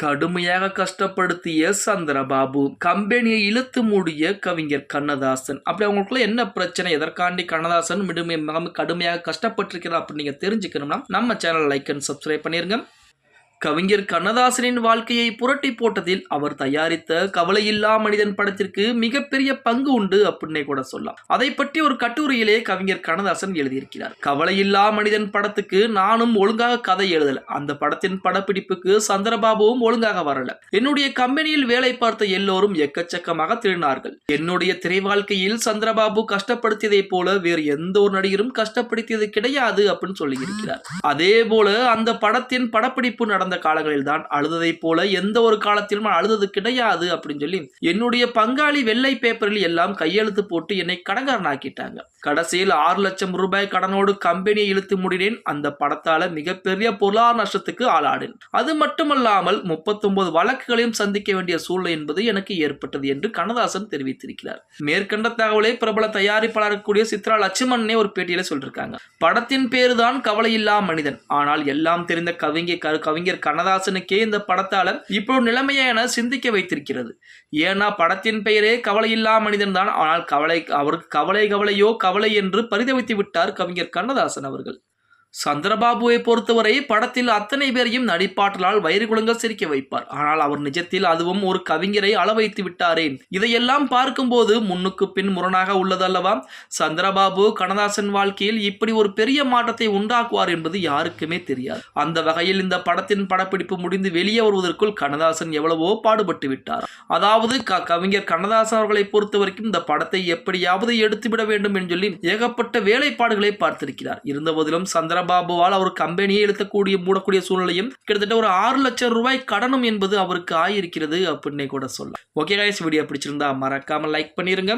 கடுமையாக கஷ்டப்படுத்திய சந்திரபாபு கம்பெனியை இழுத்து மூடிய கவிஞர் கண்ணதாசன். அப்படி அவங்களுக்குள்ள என்ன பிரச்சனை? எதற்காண்டி கண்ணதாசன் மிக கடுமையாக கஷ்டப்பட்டிருக்கிறார் அப்படின்னு நீங்க தெரிஞ்சுக்கணும்னா நம்ம சேனல் லைக் அண்ட் சப்ஸ்கிரைப் பண்ணிருங்க. கவிஞர் கண்ணதாசனின் வாழ்க்கையை புரட்டி போட்டதில் அவர் தயாரித்த கவலையில்லா மனிதன் படத்திற்கு மிகப்பெரிய பங்கு உண்டு அப்படின்னே கூட சொல்லலாம். அதை பற்றி ஒரு கட்டுரையிலே கவிஞர் கண்ணதாசன் எழுதியிருக்கிறார். கவலையில்லா மனிதன் படத்துக்கு நானும் ஒழுங்காக கதை எழுதல. அந்த படத்தின் படப்பிடிப்புக்கு சந்திரபாபுவும் ஒழுங்காக வரல. என்னுடைய கம்பெனியில் வேலை பார்த்த எல்லோரும் எக்கச்சக்கமாக திருடினார்கள் என்னுடைய திரை வாழ்க்கையில் சந்திரபாபு கஷ்டப்படுத்தியதை போல வேறு எந்த ஒரு நடிகரும் கஷ்டப்படுத்தியது கிடையாது அப்படின்னு சொல்லி இருக்கிறார் அதே போல அந்த படத்தின் படப்பிடிப்பு நடந்த கடந்த காலங்களில் தான் அழுததை போல எந்த ஒரு காலத்திலும் அழுதது கிடையாது அப்படின்னு சொல்லி என்னுடைய பங்காளி வெள்ளை பேப்பரில் எல்லாம் கையெழுத்து போட்டு என்னை கடங்காரனாக்கிட்டாங்க கடைசியில் ஆறு லட்சம் ரூபாய் கடனோடு கம்பெனியை இழுத்து முடினேன். அந்த படத்தால மிகப்பெரிய பொருளாதார நஷ்டத்துக்கு ஆளாடேன் அது மட்டுமல்லாமல் முப்பத்தொன்பது வழக்குகளையும் சந்திக்க வேண்டிய சூழ்நிலை என்பது எனக்கு ஏற்பட்டது என்று கண்ணதாசன் தெரிவித்திருக்கிறார். மேற்கண்ட தகவலை பிரபல தயாரிப்பாளர் கூடிய சித்ரா லட்சுமணனே ஒரு பேட்டியில சொல்லிருக்காங்க. படத்தின் பேருதான் கவலையில்லா மனிதன். ஆனால் எல்லாம் தெரிந்த கவிஞர் கவிஞர் நடிகர் கண்ணதாசனுக்கே இந்த படத்தால இப்போ நிலைமையை என சிந்திக்க வைத்திருக்கிறது. ஏன்னா படத்தின் பெயரே கவலையில்லா மனிதன் தான். ஆனால் கவலை அவருக்கு கவலை கவலையோ கவலை என்று பரிதவித்து விட்டார் கவிஞர் கண்ணதாசன் அவர்கள். சந்திரபாபுவை பொறுத்தவரை படத்தில் அத்தனை பேரையும் நடிப்பாற்றலால் வயிறு குலுங்க சிரிக்க வைப்பார். ஆனால் அவர் நிஜத்தில் அதுவும் ஒரு கவிஞரை அளவைத்து விட்டாரே. விட்டாரேன் இதையெல்லாம் பார்க்கும்போது முன்னுக்கு பின் முரணாக உள்ளதல்லவா? சந்திரபாபு கண்ணதாசன் வாழ்க்கையில் இப்படி ஒரு பெரிய மாற்றத்தை உண்டாக்குவார் என்பது யாருக்குமே தெரியாது. அந்த வகையில் இந்த படத்தின் படப்பிடிப்பு முடிந்து வெளியே வருவதற்குள் கண்ணதாசன் எவ்வளவோ பாடுபட்டு விட்டார். அதாவது க- கவிஞர் கண்ணதாசன் அவர்களை பொறுத்த வரைக்கும் இந்த படத்தை எப்படியாவது எடுத்துவிட வேண்டும் என்று சொல்லி ஏகப்பட்ட வேலைப்பாடுகளை பார்த்திருக்கிறார். இருந்தபோதிலும் சந்திரபாபுவால் அவர் கம்பெனியை இழுத்தக்கூடிய மூடக்கூடிய சூழ்நிலையும் கிட்டத்தட்ட ஒரு ஆறு லட்சம் ரூபாய் கடனும் என்பது அவருக்கு ஆயிருக்கிறது அப்படின்னே கூட சொல்லலாம். ஓகே கைஸ் வீடியோ பிடிச்சிருந்தா மறக்காம லைக் பண்ணிருங்க.